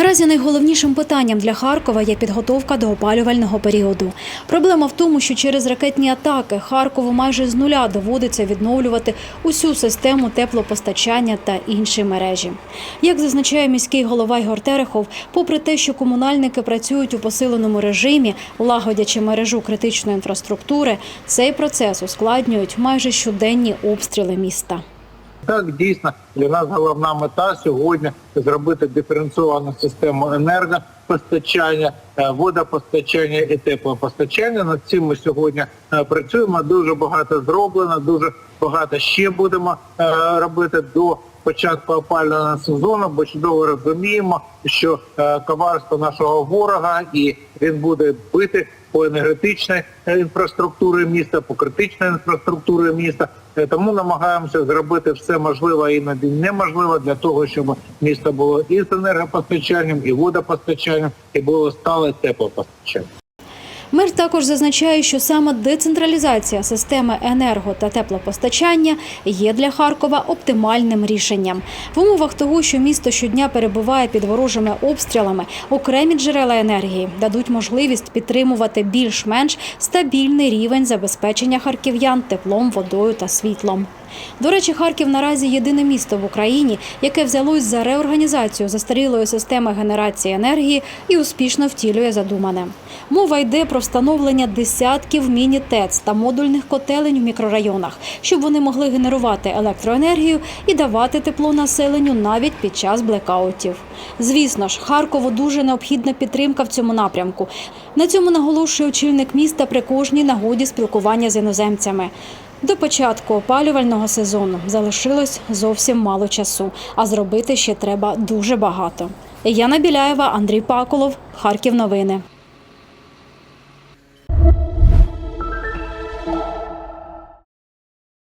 Наразі найголовнішим питанням для Харкова є підготовка до опалювального періоду. Проблема в тому, що через ракетні атаки Харкову майже з нуля доводиться відновлювати усю систему теплопостачання та інші мережі. Як зазначає міський голова Ігор Терехов, попри те, що комунальники працюють у посиленому режимі, лагодячи мережу критичної інфраструктури, цей процес ускладнюють майже щоденні обстріли міста. Так, дійсно, для нас головна мета сьогодні зробити диференційовану систему енергопостачання, е, водопостачання і теплопостачання. Над цим ми сьогодні е, працюємо. Дуже багато зроблено, дуже багато ще будемо е, робити до початку опалювального сезону, бо чудово розуміємо, що е, коварство нашого ворога і він буде бити по енергетичній е, інфраструктурі міста, по критичній інфраструктурі міста. Е, Тому намагаємося зробити все можливе іноді неможливе для того, щоб місто було і з енергопостачанням, і водопостачанням, і було стале теплопостачання. Мер також зазначає, що саме децентралізація системи енерго та теплопостачання є для Харкова оптимальним рішенням. В умовах того, що місто щодня перебуває під ворожими обстрілами, окремі джерела енергії дадуть можливість підтримувати більш-менш стабільний рівень забезпечення харків'ян теплом, водою та світлом. До речі, Харків наразі єдине місто в Україні, яке взялось за реорганізацію застарілої системи генерації енергії і успішно втілює задумане. Мова йде про встановлення десятків міні-ТЕЦ та модульних котелень в мікрорайонах, щоб вони могли генерувати електроенергію і давати тепло населенню навіть під час блекаутів. Звісно ж, Харкову дуже необхідна підтримка в цьому напрямку. На цьому наголошує очільник міста при кожній нагоді спілкування з іноземцями. До початку опалювального сезону залишилось зовсім мало часу, а зробити ще треба дуже багато. Яна Біляєва, Андрій Паколов, Харків. Новини.